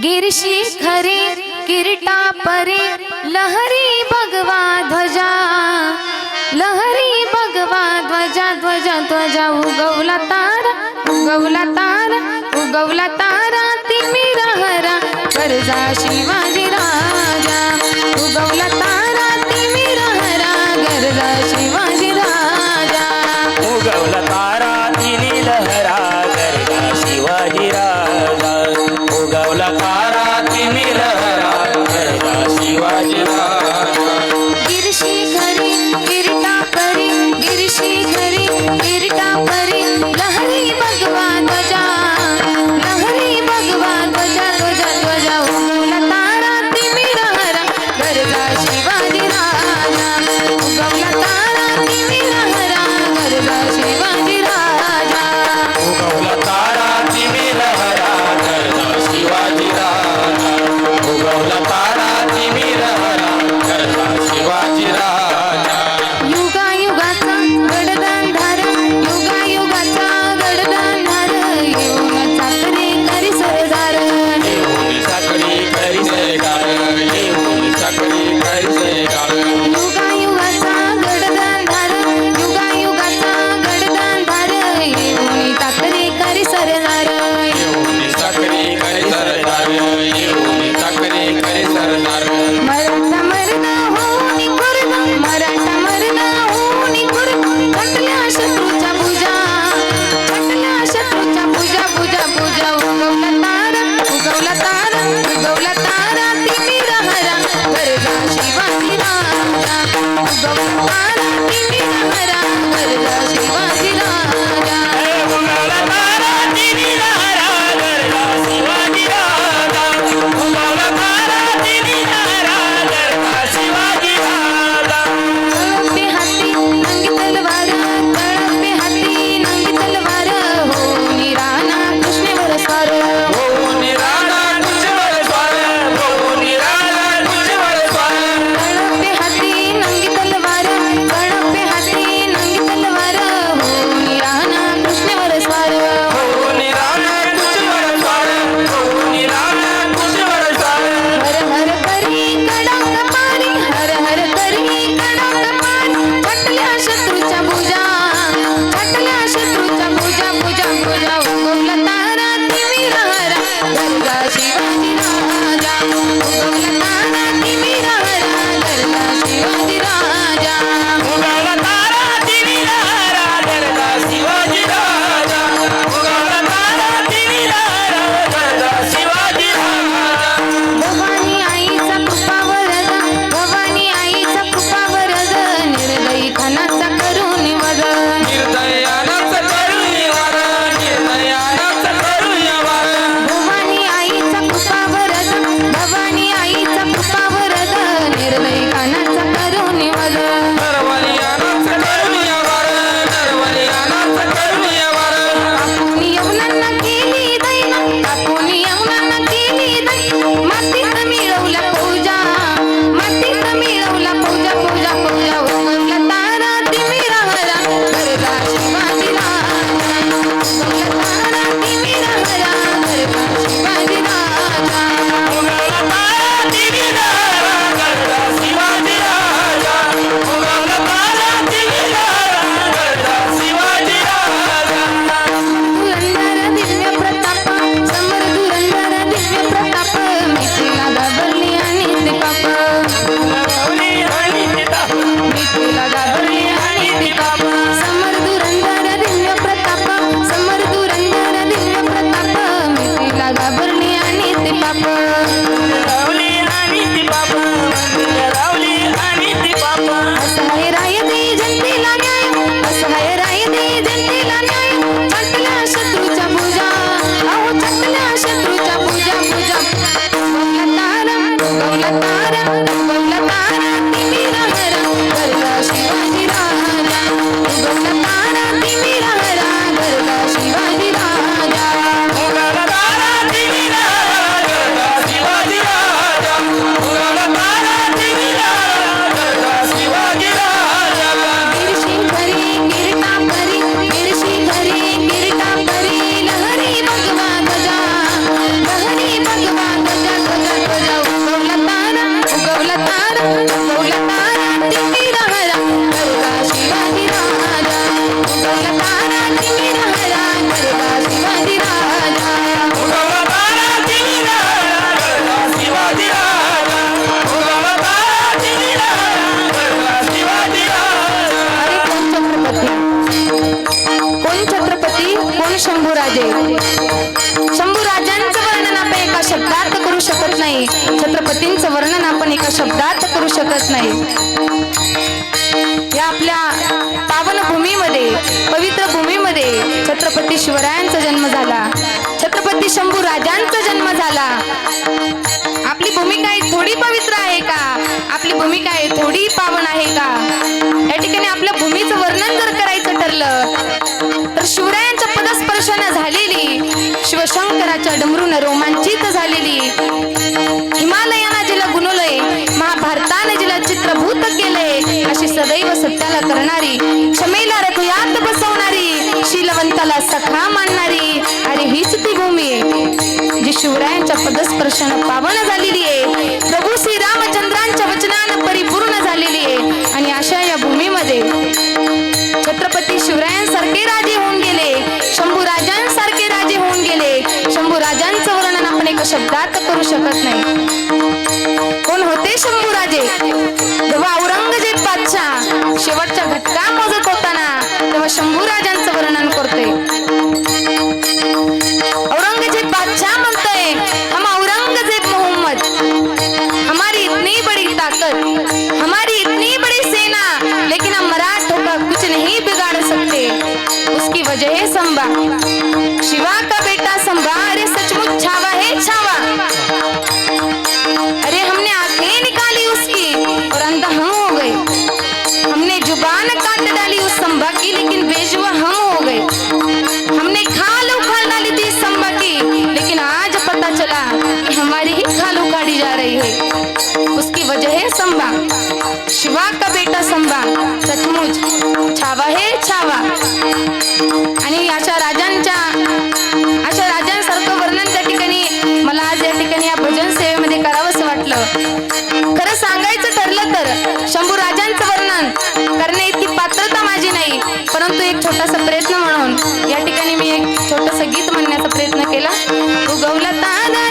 गिरशी खरे किरटा परे लहरी भगवा ध्वजा लहरी भगवा ध्वजा ध्वजा ध्वजा उगवला तारा उगवला तारा उगवला तारा तिमी रहरा गरजा शिवाजी राजा उगवला तारा तिमी रहरा गरजा शिवा Sangla Listen. शब्दात करू शकत नाही. या आपल्या पावन भूमीमध्ये पवित्र भूमीमध्ये छत्रपती शिवरायांचा जन्म झाला. छत्रपती शंभू राजांचा जन्म झाला. आपली भूमिका ही थोडी पवित्र आहे का? आपली भूमिका आहे थोडी पावन आहे का? या ठिकाणी आपल्या भूमीचं वर्णन जर करायचं ठरलं तर शिवरायांच्या पदस्पर्शानं झालेली शिवशंकराच्या डमरून रोमांचित झालेली सत्याला करणारी क्षमेला रघुयात बसवणारी शीलवंताला सखा मानणारी. अरे हीच ती भूमी जी शिवरायांच्या पदस्पर्शानं पावन झालेली आहे. प्रभू श्री रामचंद्रांच्या वचनानं परिपूर्ण झालेली आहे. आणि अशा या भूमीमध्ये छत्रपती शिवरायांसारखे राजे होऊन गेले शंभू राजांसारखे राजे होऊन गेले. शंभू राजांचं वर्णन आपण एका शब्दात करू शकत नाही. कोण होते शंभू राजे? है संबा शिवा का बेटा संबा अरे सचमुच छावा है, छावा। अरे हमने आँखें निकाली उसकी और अंधा हम हो गए। हमने ज़ुबान काट डाली उस संभा की, लेकिन बेजुआ हम हो गए। हमने खाल उखाड़ डाली थी संभा की, लेकिन आज पता चला कि हमारी ही खाल उखाड़ी जा रही है। उसकी वजह है संभा। शिवा का बेटा संभा, सचमुच छावा है, छावा। परंतु एक छोटासा प्रयत्न म्हणून या ठिकाणी मी एक छोटस गीत म्हणण्याचा प्रयत्न केला. उगवला तारा